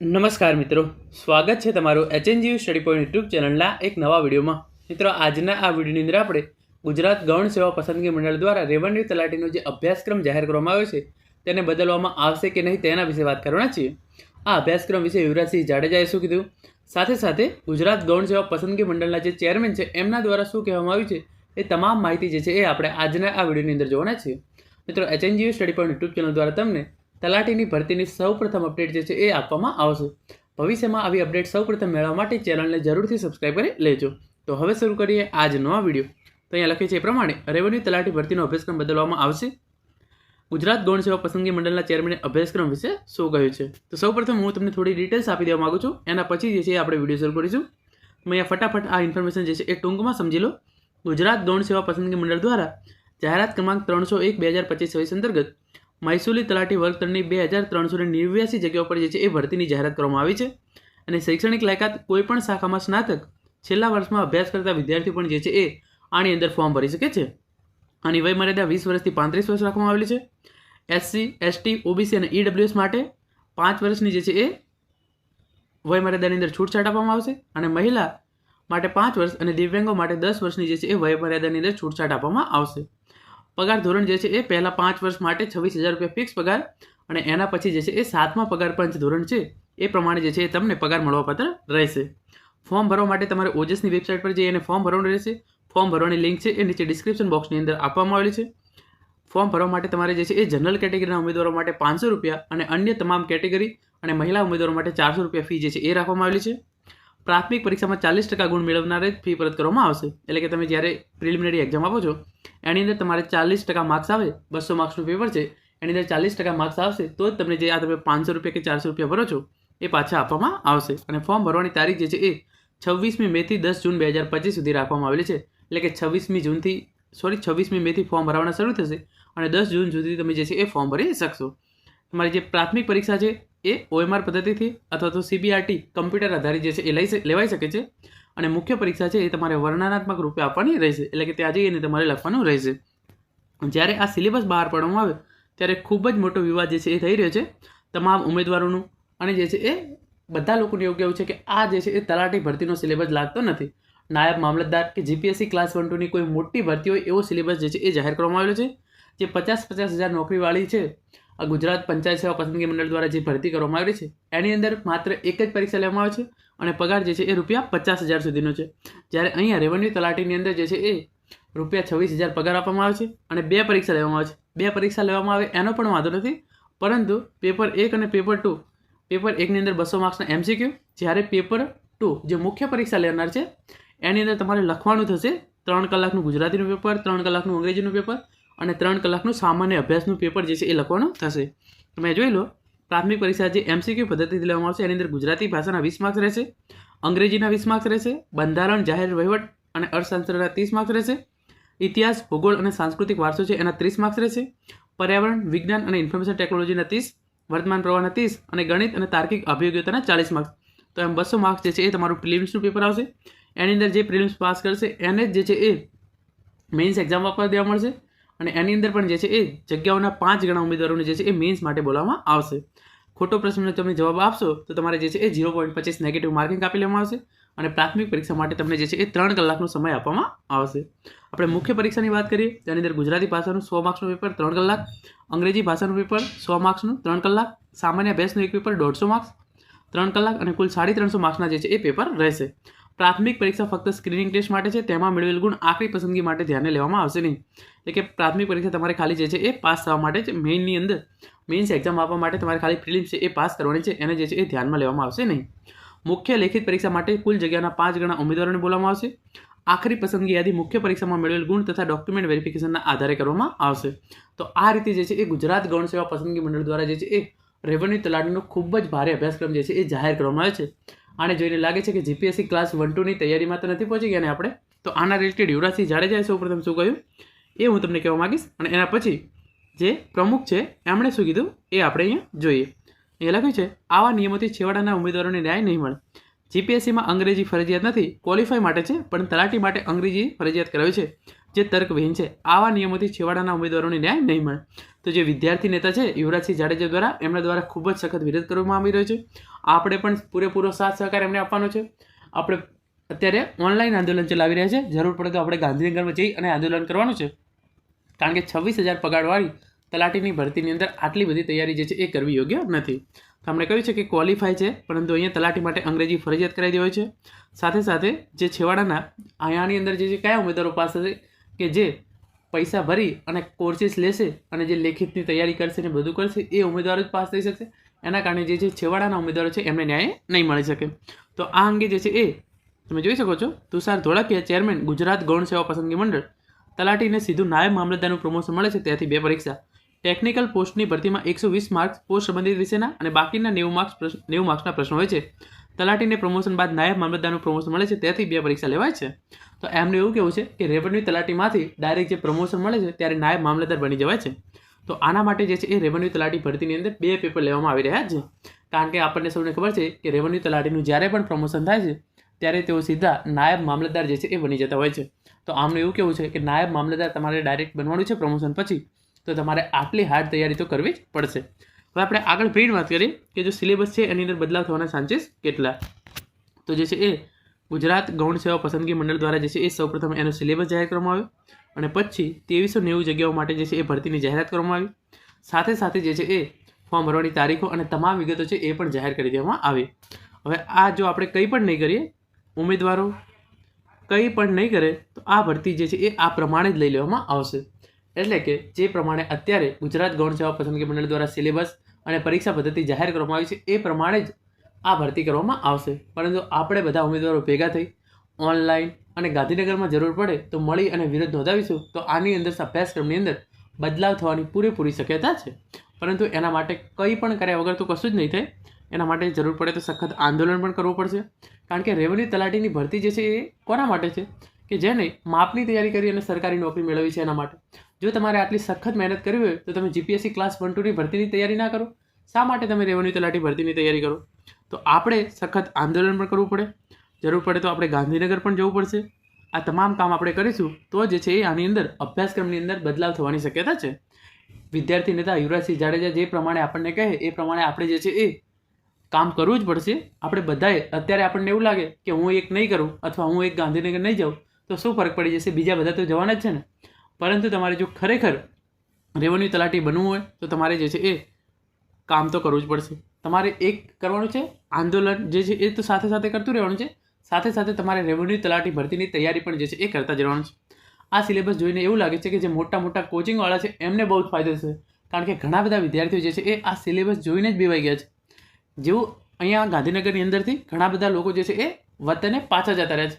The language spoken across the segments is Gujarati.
નમસ્કાર મિત્રો. સ્વાગત છે તમારું એચએનજીયુ સ્ટડી પોઈન્ટ યુટ્યુબ ચેનલના એક નવા વિડીયોમાં. મિત્રો, આજના આ વિડીયોની અંદર આપણે ગુજરાત ગૌણ સેવા પસંદગી મંડળ દ્વારા રેવન્યુ તલાટીનો જે અભ્યાસક્રમ જાહેર કરવામાં આવ્યો છે, તેને બદલવામાં આવશે કે નહીં તેના વિશે વાત કરવાના છીએ. આ અભ્યાસક્રમ વિશે યુવરાજસિંહ જાડેજાએ શું કીધું? સાથે સાથે ગુજરાત ગૌણ સેવા પસંદગી મંડળના જે ચેરમેન છે, એમના દ્વારા શું કહેવામાં આવ્યું છે, એ તમામ માહિતી જે છે એ આપણે આજના આ વિડીયોની અંદર જોવાના છીએ. મિત્રો HNGU study point YouTube channel દ્વારા તમને તલાટીની ભરતીની સૌપ્રથમ અપડેટ જે છે એ આપવામાં આવશે. ભવિષ્યમાં આવી અપડેટ સૌપ્રથમ મેળવવા માટે ચેનલને જરૂરથી સબસ્ક્રાઈબ કરી લેજો. તો હવે શરૂ કરીએ આજનો આ વીડિયો. તો અહીંયા લખે છે એ પ્રમાણે રેવન્યુ તલાટી ભરતીનો અભ્યાસક્રમ બદલવામાં આવશે. ગુજરાત ગૌણ સેવા પસંદગી મંડળના ચેરમેને અભ્યાસક્રમ વિશે શું કહ્યું છે? તો સૌપ્રથમ હું તમને થોડી ડિટેલ્સ આપી દેવા માગું છું. એના પછી જે છે આપણે વીડિયો શરૂ કરીશું. તમે અહીંયા ફટાફટ આ ઇન્ફોર્મેશન જે છે એ ટૂંકમાં સમજી લો. ગુજરાત ગૌણ સેવા પસંદગી મંડળ દ્વારા જાહેરાત ક્રમાંક ત્રણસો એક બે હજાર પચીસ છવ્વીસ અંતર્ગત મૈસૂલી તલાટી વર્ગ ત્રણની બે હજાર ત્રણસો નેવ્યાસી જગ્યાઓ પર જે છે એ ભરતીની જાહેરાત કરવામાં આવી છે. અને શૈક્ષણિક લાયકાત કોઈપણ શાખામાં સ્નાતક છેલ્લા વર્ષમાં અભ્યાસ કરતા વિદ્યાર્થીઓ પણ જે છે એ આની અંદર ફોર્મ ભરી શકે છે. આની વયમર્યાદા વીસ વર્ષથી પાંત્રીસ વર્ષ રાખવામાં આવેલી છે. એસસી એસટી ઓબીસી અને ઈડબ્લ્યુએસ માટે પાંચ વર્ષની જે છે એ વયમર્યાદાની અંદર છૂટછાટ આપવામાં આવશે. અને મહિલા માટે પાંચ વર્ષ અને દિવ્યાંગો માટે દસ વર્ષની જે છે એ વયમર્યાદાની અંદર છૂટછાટ આપવામાં આવશે. પગાર ધોરણ જે છે એ પહેલાં પાંચ વર્ષ માટે છવ્વીસ હજાર રૂપિયા ફિક્સ પગાર અને એના પછી જે છે એ સાતમા પગાર પંચ ધોરણ છે, એ પ્રમાણે જે છે એ તમને પગાર મળવાપાત્ર રહેશે. ફોર્મ ભરવા માટે તમારે ઓજસની વેબસાઇટ પર જઈ અને ફોર્મ ભરવાનું રહેશે. ફોર્મ ભરવાની લિંક છે એ નીચે ડિસ્ક્રિપ્શન બોક્સની અંદર આપવામાં આવેલી છે. ફોર્મ ભરવા માટે તમારે જે છે એ જનરલ કેટેગરીના ઉમેદવારો માટે પાંચસો રૂપિયા અને અન્ય તમામ કેટેગરી અને મહિલા ઉમેદવારો માટે ચારસો રૂપિયા ફી જે છે એ રાખવામાં આવેલી છે. પ્રાથમિક પરીક્ષામાં ચાલીસ ટકા ગુણ મેળવનારે ફી પરત કરવામાં આવશે. એટલે કે તમે જ્યારે પ્રિલિમિનરી એક્ઝામ આપો છો, એની અંદર તમારે ચાલીસ ટકા માર્ક્સ આવે, બસો માર્ક્સનું પેપર છે, એની અંદર ચાલીસ ટકા માર્ક્સ આવશે, તો જ તમને જે આ તમે પાંચસો રૂપિયા કે ચારસો રૂપિયા ભરો છો, એ પાછા આપવામાં આવશે. અને ફોર્મ ભરવાની તારીખ જે છે એ છવ્વીસમી મેથી દસ જૂન બે હજાર પચીસ સુધી રાખવામાં આવેલી છે. એટલે કે છવ્વીસમી જૂનથી સોરી છવ્વીસમી મેથી ફોર્મ ભરવાના શરૂ થશે અને દસ જૂન સુધી તમે જે છે એ ફોર્મ ભરી શકશો. તમારી જે પ્રાથમિક પરીક્ષા છે એ ઓએમઆર પદ્ધતિથી અથવા તો સીબીઆરટી કમ્પ્યુટર આધારિત જે છે એ લઈ લેવાઈ શકે છે. અને મુખ્ય પરીક્ષા છે એ તમારે વર્ણનાત્મક રૂપે આપવાની રહેશે. એટલે કે ત્યાં જઈને તમારે લખવાનું રહેશે. જ્યારે આ સિલેબસ બહાર પાડવામાં આવે, ત્યારે ખૂબ જ મોટો વિવાદ જે છે એ થઈ રહ્યો છે. તમામ ઉમેદવારોનું અને જે છે એ બધા લોકોનું એવું કહેવું છે કે આ જે છે એ તલાટી ભરતીનો સિલેબસ લાગતો નથી. નાયબ મામલતદાર કે જીપીએસસી ક્લાસ વન ટુની કોઈ મોટી ભરતી હોય એવો સિલેબસ જે છે એ જાહેર કરવામાં આવેલો છે. જે પચાસ પચાસ હજાર નોકરીવાળી છે આ ગુજરાત પંચાયત સેવા પસંદગી મંડળ દ્વારા જે ભરતી કરવામાં આવી છે, એની અંદર માત્ર એક જ પરીક્ષા લેવામાં આવે છે અને પગાર જે છે એ રૂપિયા પચાસ હજાર સુધીનો છે. જ્યારે અહીંયા રેવન્યુ તલાટીની અંદર જે છે એ રૂપિયા છવ્વીસ હજાર પગાર આપવામાં આવે છે અને બે પરીક્ષા લેવામાં આવે છે. બે પરીક્ષા લેવામાં આવે એનો પણ વાંધો નથી, પરંતુ પેપર એક અને પેપર ટુ, પેપર એકની અંદર બસો માર્ક્સના એમસીક્યુ, જ્યારે પેપર ટુ જે મુખ્ય પરીક્ષા લેનાર છે, એની અંદર તમારે લખવાનું થશે ત્રણ કલાકનું ગુજરાતીનું પેપર, ત્રણ કલાકનું અંગ્રેજીનું પેપર અને ત્રણ કલાકનું સામાન્ય અભ્યાસનું પેપર જે છે એ લખવાનું થશે. તમે જોઈ લો, પ્રાથમિક પરીક્ષા જે એમસીક્યુ પદ્ધતિથી લેવામાં આવશે, એની અંદર ગુજરાતી ભાષાના વીસ માર્ક્સ રહેશે, અંગ્રેજીના વીસ માર્ક્સ રહેશે, બંધારણ, જાહેર વહીવટ અને અર્થશાસ્ત્રના ત્રીસ માર્ક્સ રહેશે, ઇતિહાસ, ભૂગોળ અને સાંસ્કૃતિક વારસો છે એના ત્રીસ માર્ક્સ રહેશે, પર્યાવરણ, વિજ્ઞાન અને ઇન્ફોર્મેશન ટેકનોલોજીના ત્રીસ, વર્તમાન પ્રવાહના ત્રીસ અને ગણિત અને તાર્કિક અભિયોગ્યતાના ચાલીસ માર્ક્સ તો એમ બસો માર્ક્સ જે છે એ તમારું પ્રિલિમ્સનું પેપર આવશે. એની અંદર જે પ્રિલિમ્સ પાસ કરશે, એને જ જે છે એ મેઇન્સ એક્ઝામ આપવા દેવા મળશે. અને એની અંદર પણ જે છે એ જગ્યાઓના પાંચ ગણા ઉમેદવારોને જે છે એ મેન્સ માટે બોલાવવામાં આવશે. ખોટો પ્રશ્નનો તમે જવાબ આપશો તો તમારે જે છે એ ઝીરો પોઈન્ટ પચીસ નેગેટિવ માર્કિંગ આપી લેવામાં આવશે અને પ્રાથમિક પરીક્ષા માટે તમને જે છે એ ત્રણ કલાકનો સમય આપવામાં આવશે. આપણે મુખ્ય પરીક્ષાની વાત કરીએ, તેની અંદર ગુજરાતી ભાષાનું સો માર્ક્સનું પેપર ત્રણ કલાક, અંગ્રેજી ભાષાનું પેપર સો માર્ક્સનું ત્રણ કલાક, સામાન્ય અભ્યાસનું એક પેપર દોઢસો માર્ક્સ ત્રણ કલાક અને કુલ સાડી ત્રણસો માર્ક્સના જે છે એ પેપર રહેશે. પ્રાથમિક પરીક્ષા ફક્ત સ્ક્રીનિંગ ટેસ્ટ માટે છે, તેમાં મેળવેલ ગુણ આખરી પસંદગી માટે ધ્યાને લેવામાં આવશે નહીં. એટલે કે પ્રાથમિક પરીક્ષા તમારે ખાલી જે છે એ પાસ થવા માટે છે મેઇનની અંદર મેઇન્સ એક્ઝામ આપવા માટે તમારે ખાલી પ્રિલિમ્સ છે એ પાસ કરવાની છે, એને જે છે એ ધ્યાનમાં લેવામાં આવશે નહીં. મુખ્ય લેખિત પરીક્ષા માટે કુલ જગ્યાના પાંચ ગણા ઉમેદવારોને બોલાવવામાં આવશે. આખરી પસંદગી યાદી મુખ્ય પરીક્ષામાં મેળવેલ ગુણ તથા ડોક્યુમેન્ટ વેરિફિકેશનના આધારે કરવામાં આવશે. તો આ રીતે જે છે એ ગુજરાત ગૌણ સેવા પસંદગી મંડળ દ્વારા જે છે એ રેવન્યુ તલાટીનો ખૂબ જ ભારે અભ્યાસક્રમ જે છે એ જાહેર કરવામાં આવે છે. આને જોઈને લાગે છે કે જીપીએસસી ક્લાસ વન ટુની તૈયારીમાં તો નથી પહોંચી ગયા ને આપણે? તો આના રિલેટેડ યુવરાજસિંહ જાડેજાએ સૌ પ્રથમ શું કહ્યું? એ હું તમને કહેવા માગીશ અને એના પછી જે પ્રમુખ છે, એમણે શું કીધું? એ આપણે અહીંયા જોઈએ. એ લખ્યું છે, આવા નિયમોથી છેવાડાના ઉમેદવારોને ન્યાય નહીં મળે. જીપીએસસીમાં અંગ્રેજી ફરજિયાત નથી ક્વોલિફાય માટે છે, પણ તલાટી માટે અંગ્રેજી ફરજિયાત કરાવી છે. જે તર્કવિહીન છે, આવા નિયમોથી છેવાડાના ઉમેદવારોને ન્યાય નહીં મળે. તો જે વિદ્યાર્થી નેતા છે, યુવરાજસિંહ જાડેજા દ્વારા એમના દ્વારા ખૂબ જ સખત વિરોધ કરવામાં આવી રહ્યો છે. આપણે પણ પૂરેપૂરો સાથ સહકાર એમને આપવાનો છે. આપણે અત્યારે ઓનલાઈન આંદોલન ચલાવી રહ્યા છે. જરૂર પડે તો આપણે ગાંધીનગરમાં જઈ અને આંદોલન કરવાનું છે. કારણ કે છવ્વીસ હજાર પગારવાળી તલાટીની ભરતીની અંદર આટલી બધી તૈયારી જે છે, એ કરવી યોગ્ય નથી. તો આપણે કહ્યું છે કે ક્વોલિફાય છે, પરંતુ અહીંયા તલાટી માટે અંગ્રેજી ફરજિયાત કરાવી દેવાય છે. સાથે સાથે જે છેવાડાના અહીંયાની અંદર જે છે, કયા ઉમેદવારો પાસ કે જે પૈસા ભરી અને કોર્સીસ લેશે અને જે લેખિતની તૈયારી કરશે ને બધું કરશે, એ ઉમેદવારો જ પાસ થઈ શકશે. એના કારણે જે છે, છેવાડાના ઉમેદવારો છે, એમને ન્યાય નહીં મળી શકે. તો આ અંગે જે છે એ તમે જોઈ શકો છો, તુષાર ધોળકિયા, ચેરમેન ગુજરાત ગૌણ સેવા પસંદગી મંડળ તલાટીને સીધું નાયબ મામલતદારનું પ્રમોશન મળે છે, ત્યાંથી બે પરીક્ષા ટેકનિકલ પોસ્ટની ભરતીમાં એકસો વીસ માર્ક્સ પોસ્ટ સંબંધિત વિષયના અને બાકીના નેવું માર્ક્સ નેવું માર્ક્સના પ્રશ્નો હોય છે. તલાટીને પ્રમોશન બાદ નાયબ મામલતદારનું પ્રમોશન મળે છે, ત્યાંથી બે પરીક્ષા લેવાય છે. તો એમને એવું કહેવું છે કે રેવન્યુ તલાટીમાંથી ડાયરેક્ટ જે પ્રમોશન મળે છે, ત્યારે નાયબ મામલતદાર બની જવાય છે. તો આના માટે જે છે એ રેવન્યુ તલાટી ભરતીની અંદર બે પેપર લેવામાં આવી રહ્યા છે. કારણ કે આપણને સૌને ખબર છે કે રેવન્યુ તલાટીનું જ્યારે પણ પ્રમોશન થાય છે, ત્યારે તેઓ સીધા નાયબ મામલતદાર જે છે એ બની જતા હોય છે. તો આમનું એવું કેવું છે કે નાયબ મામલતદાર તમારે ડાયરેક્ટ બનવાનું છે પ્રમોશન પછી. તો તમારે આટલી હાર્ડ તૈયારી તો કરવી જ પડશે. હવે આપણે આગળ પ્રિન્ટ વાત કરીએ કે જો સિલેબસ છે એની અંદર બદલાવ થવાના ચાન્સીસ કેટલા? તો જે છે એ ગુજરાત ગૌણ સેવા પસંદગી મંડળ દ્વારા જે છે એ સૌપ્રથમ એનો સિલેબસ જાહેર કરવામાં આવ્યો અને પછી ત્રેવીસો નેવું જગ્યાઓ માટે જે છે એ ભરતીની જાહેરાત કરવામાં આવી. સાથે સાથે જે છે એ ફોર્મ ભરવાની તારીખો અને તમામ વિગતો છે એ પણ જાહેર કરી દેવામાં આવી. હવે આ જો આપણે કંઈ પણ નહીં કરીએ, ઉમેદવારો કંઈ પણ નહીં કરે, તો આ ભરતી જે છે એ આ પ્રમાણે જ લઈ લેવામાં આવશે. એટલે કે જે પ્રમાણે અત્યારે ગુજરાત ગૌણ સેવા પસંદગી મંડળ દ્વારા સિલેબસ અને પરીક્ષા પદ્ધતિ જાહેર કરવામાં આવી છે, એ પ્રમાણે જ આ ભરતી કરવામાં આવશે. પરંતુ આપણે બધા ઉમેદવારો ભેગા થઈ ઓનલાઈન અને ગાંધીનગરમાં જરૂર પડે તો મળી અને વિરોધ નોંધાવીશું, તો આની અંદર અભ્યાસક્રમની અંદર બદલાવ થવાની પૂરેપૂરી શક્યતા છે. પરંતુ એના માટે કંઈ પણ કર્યા વગર તો કશું જ નહીં થાય. એના માટે જરૂર પડે તો સખત આંદોલન પણ કરવું પડશે. કારણ કે રેવન્યુ તલાટીની ભરતી જે છે, એ કોના માટે છે? કે જેને માપની તૈયારી કરી અને સરકારી નોકરી મેળવી છે એના માટે. જો તમારે આટલી સખત મહેનત કરવી હોય, તો તમે જીપીએસસી ક્લાસ વન ટુની ભરતીની તૈયારી ના કરો. શા માટે તમે રેવન્યુ તલાટી ભરતીની તૈયારી કરો? તો આપણે સખત આંદોલન પણ કરવું પડે. જરૂર પડે તો આપણે ગાંધીનગર પણ જવું પડશે. આ તમામ કામ આપણે કરીશું, તો જે છે એ આની અંદર અભ્યાસક્રમની અંદર બદલાવ થવાની શક્યતા છે. વિદ્યાર્થી નેતા યુવરાજસિંહ જાડેજા જે પ્રમાણે આપણને કહે, એ પ્રમાણે આપણે જે છે એ કામ કરવું જ પડશે. આપણે બધાએ, અત્યારે આપણને એવું લાગે કે હું એક નહીં કરું અથવા હું એક ગાંધીનગર નહીં જાઉં, તો શું ફરક પડી જશે? બીજા બધા તો જવાના જ છે ને. પરંતુ તમારે જો ખરેખર રેવન્યુ તલાટી બનવું હોય, તો તમારે જે છે એ કામ તો કરવું જ પડશે. તમારે એક કરવાનું છે, આંદોલન જે છે એ તો સાથે સાથે કરતું રહેવાનું છે. સાથે સાથે તમારે રેવન્યુ તલાટી ભરતીની તૈયારી પણ જે છે એ કરતા જ રહેવાનું છે. આ સિલેબસ જોઈને એવું લાગે છે કે જે મોટા મોટા કોચિંગવાળા છે, એમને બહુ જ ફાયદો છે કારણ કે ઘણા બધા વિદ્યાર્થીઓ જે છે એ આ સિલેબસ જોઈને જ બેવાઈ ગયા છે. જેવું અહીંયા ગાંધીનગરની અંદરથી ઘણા બધા લોકો જે છે એ વતને પાછા જતા રહ્યા છે.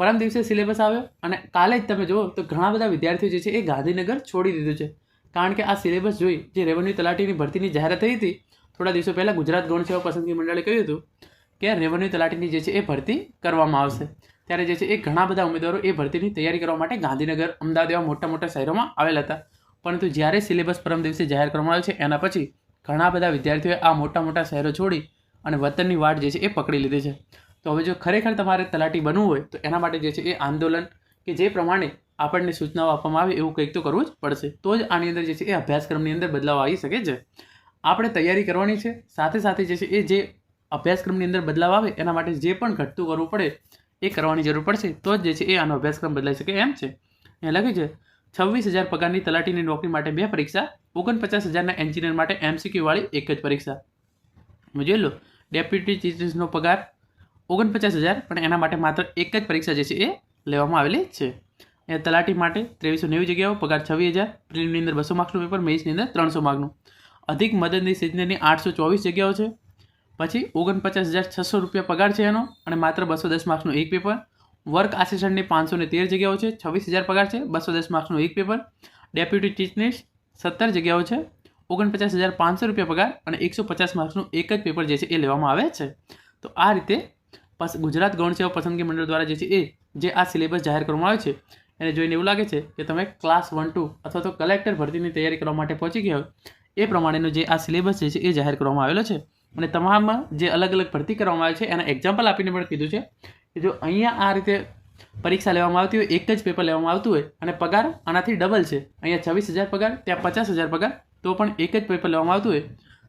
પરમ દિવસે સિલેબસ આવ્યો અને કાલે જ તમે જુઓ તો ઘણા બધા વિદ્યાર્થીઓ જે છે એ ગાંધીનગર છોડી દીધું છે. કારણ કે આ સિલેબસ જોઈ જે રેવન્યુ તલાટીની ભરતીની જાહેરાત થઈ હતી, થોડા દિવસો પહેલાં ગુજરાત ગૌણ સેવા પસંદગી મંડળે કહ્યું હતું કે રેવન્યુ તલાટીની જે છે એ ભરતી કરવામાં આવશે. ત્યારે જે છે એ ઘણા બધા ઉમેદવારો એ ભરતીની તૈયારી કરવા માટે ગાંધીનગર, અમદાવાદ એવા મોટા મોટા શહેરોમાં આવેલા હતા. પરંતુ જ્યારે સિલેબસ પરમ દિવસે જાહેર કરવામાં આવ્યો છે, એના પછી ઘણા બધા વિદ્યાર્થીઓએ આ મોટા મોટા શહેરો છોડી અને વતનની વાટ જે છે એ પકડી લીધી છે. તો હવે જો ખરેખર તમારે તલાટી બનવું હોય, તો એના માટે જે છે એ આંદોલન કે જે પ્રમાણે આપણને સૂચનાઓ આપવામાં આવે એવું કંઈક તો કરવું જ પડશે. તો જ આની અંદર જે છે એ અભ્યાસક્રમની અંદર બદલાવ આવી શકે છે. આપણે તૈયારી કરવાની છે, સાથે સાથે જે છે એ જે અભ્યાસક્રમની અંદર બદલાવ આવે, એના માટે જે પણ ઘટતું કરવું પડે, એ કરવાની જરૂર પડશે. તો જ જે છે એ આનો અભ્યાસક્રમ બદલાઈ શકે એમ છે. એ લખ્યું છે, છવ્વીસ હજાર પગારની તલાટીની નોકરી માટે બે પરીક્ષા, ઓગણપચાસ હજારના એન્જિનિયર માટે એમસીક્યુ વાળી એક જ પરીક્ષા. જોઈ લો ડેપ્યુટી ચીફ પગાર ઓગણપચાસ હજાર, પણ એના માટે માત્ર એક જ પરીક્ષા જે છે એ લેવામાં આવેલી છે. એ તલાટી માટે ત્રેવીસો નેવું જગ્યાઓ, પગાર છવ્વીસ હજાર પ્રિલિમની અંદર બસો માર્ક્સનું પેપર, મેઇસની અંદર ત્રણસો માર્કનું. અધિક મદદની સિજનરની આઠસો ચોવીસ જગ્યાઓ છે. પછી ઓગણપચાસ હજાર છસો રૂપિયા પગાર છે એનો અને માત્ર બસો દસ માર્ક્સનું એક પેપર. વર્ક આસિસ્ટન્ટની પાંચસો ને તેર જગ્યાઓ છે, છવ્વીસ હજાર પગાર છે, બસો દસ માર્ક્સનું એક પેપર. ડેપ્યુટી ચીફની સત્તર જગ્યાઓ છે, ઓગણપચાસ હજાર પાંચસો રૂપિયા પગાર અને એકસો પચાસ માર્ક્સનું એક જ પેપર જે છે એ લેવામાં આવે છે. તો આ રીતે ગુજરાત ગૌણ સેવા પસંદગી મંડળ દ્વારા જે છે એ, જે આ સિલેબસ જાહેર કરવામાં આવે છે, એને જોઈને એવું લાગે છે કે તમે ક્લાસ વન ટુ અથવા તો કલેક્ટર ભરતીની તૈયારી કરવા માટે પહોંચી ગયા હોય, એ પ્રમાણેનો જે આ સિલેબસ છે એ જાહેર કરવામાં આવેલો છે. અને તમામ જે અલગ અલગ ભરતી કરવામાં આવે છે, એના એક્ઝામ્પલ આપીને પણ કીધું છે કે જો અહીંયા આ રીતે પરીક્ષા લેવામાં આવતી હોય, એક જ પેપર લેવામાં આવતું હોય અને પગાર આનાથી ડબલ છે. અહીંયા છવ્વીસ હજાર પગાર, ત્યાં પચાસ હજાર પગાર, તો પણ એક જ પેપર લેવામાં આવતું હોય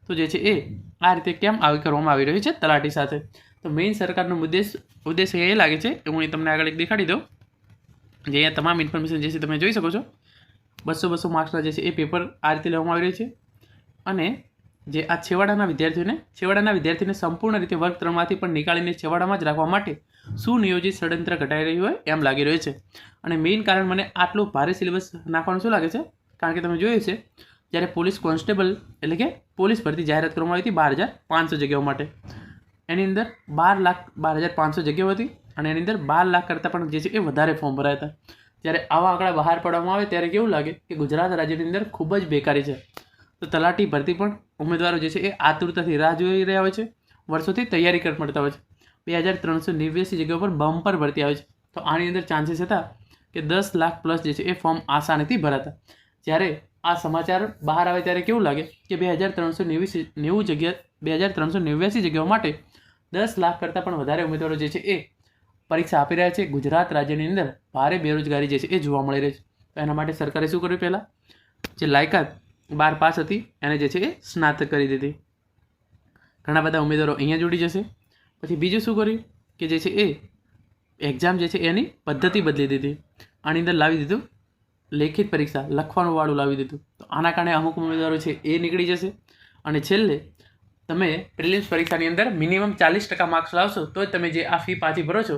તો જે છે એ આ રીતે કેમ આવી કરવામાં આવી રહ્યું છે તલાટી સાથે? તો મેઇન સરકારનો ઉદ્દેશ ઉદ્દેશ એ લાગે છે કે હું એ તમને આગળ એક દેખાડી દઉં. જે અહીંયા તમામ ઇન્ફોર્મેશન જે છે તમે જોઈ શકો છો. બસો બસો માર્ક્સના જે છે એ પેપર આ રીતે લેવામાં આવી રહ્યું છે. અને જે આ છેવાડાના વિદ્યાર્થીઓને છેવાડાના વિદ્યાર્થીઓને સંપૂર્ણ રીતે વર્ગ ત્રણમાંથી પણ નીકાળીને છેવાડામાં જ રાખવા માટે સુનિયોજિત ષડયંત્ર ઘટાઈ રહ્યું હોય એમ લાગી રહ્યું છે. અને મેઇન કારણ મને આટલું ભારે સિલેબસ નાખવાનું શું લાગે છે? કારણ કે તમે જોયું છે જ્યારે પોલીસ કોન્સ્ટેબલ એટલે કે પોલીસ ભરતી જાહેરાત કરવામાં આવી હતી બાર હજાર પાંચસો જગ્યાઓ માટે. એની અંદર બાર લાખ, બાર હજાર પાંચસો જગ્યાઓ હતી અને એની અંદર બાર લાખ કરતાં પણ જે છે એ વધારે ફોર્મ ભરાયા હતા. જ્યારે આવા આંકડા બહાર પાડવામાં આવે ત્યારે કેવું લાગે કે ગુજરાત રાજ્યની અંદર ખૂબ જ બેકારી છે. તો તલાટી ભરતી પણ ઉમેદવારો જે છે એ આતુરતાથી રાહ જોઈ રહ્યા હોય છે. વર્ષોથી તૈયારી કરી પડતા હોય છે. બે હજાર ત્રણસો નેવ્યાસી જગ્યાઓ પર બમ્પર ભરતી આવે છે. તો આની અંદર ચાન્સીસ હતા કે દસ લાખ પ્લસ જે છે એ ફોર્મ આસાનીથી ભરાતા. જ્યારે આ સમાચાર બહાર આવે ત્યારે કેવું લાગે કે બે હજાર ત્રણસો નેવી નેવું જગ્યા, બે હજાર ત્રણસો નેવ્યાસી જગ્યાઓ માટે દસ લાખ કરતાં પણ વધારે ઉમેદવારો જે છે એ પરીક્ષા આપી રહ્યા છે. ગુજરાત રાજ્યની અંદર ભારે બેરોજગારી જે છે એ જોવા મળી રહી છે. એના માટે સરકારે શું કર્યું પહેલાં? જે લાયકાત બાર પાસ હતી, એને જે છે એ સ્નાતક કરી દીધી. ઘણા બધા ઉમેદવારો અહીંયા જોડી જશે. પછી બીજું શું કર્યું કે જે છે એ એક્ઝામ જે છે એની પદ્ધતિ બદલી દીધી. આની અંદર લાવી દીધું લેખિત પરીક્ષા લખવાનું વાળું લાવી દીધું. તો આના કારણે અમુક ઉમેદવારો છે એ નીકળી જશે. અને છેલ્લે, તમે પ્રિલિમ્સ પરીક્ષાની અંદર મિનિમમ ચાલીસ ટકા માર્ક્સ લાવશો તો તમે જે આ ફી પાછી ભરો છો,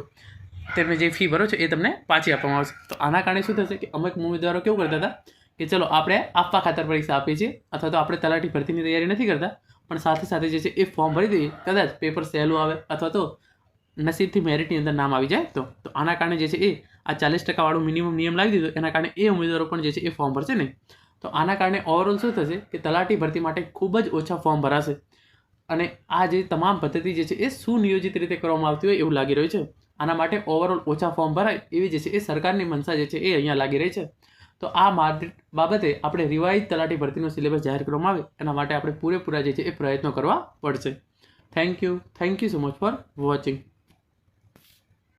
તમે જે ફી ભરો છો એ તમને પાછી આપવામાં આવશે. તો આના કારણે શું થશે કે અમુક ઉમેદવારો કેવું કરતા હતા કે ચલો, આપણે આપવા ખાતર પરીક્ષા આપીએ છીએ, અથવા તો આપણે તલાટી ભરતીની તૈયારી નથી કરતા, પણ સાથે સાથે જે છે એ ફોર્મ ભરી દઈએ, કદાચ પેપર સહેલું આવે, અથવા તો નસીબથી મેરિટની અંદર નામ આવી જાય તો. તો આના કારણે જે છે એ આ ચાલીસ ટકાવાળું મિનિમમ નિયમ લાવી દીધો. એના કારણે એ ઉમેદવારો પણ જે છે એ ફોર્મ ભરશે નહીં. તો આના કારણે ઓવરઓલ શું થશે કે તલાટી ભરતી માટે ખૂબ જ ઓછા ફોર્મ ભરાશે. અને આ જે તમામ પદ્ધતિ જે છે એ સુનિયોજિત રીતે કરવામાં આવતી હોય એવું લાગી રહ્યું છે. આના માટે ઓવરઓલ ઓછા ફોર્મ ભરાય એવી જે છે એ સરકારની મનસા જે છે એ અહીંયા લાગી રહી છે. તો આ બાબતે આપણે રિવાઇઝ તલાટી ભરતીનો સિલેબસ જાહેર કરવામાં આવે. એના માટે આપણે પૂરેપૂરા જે છે એ પ્રયત્નો કરવા પડશે. Thank you thank you so much for watching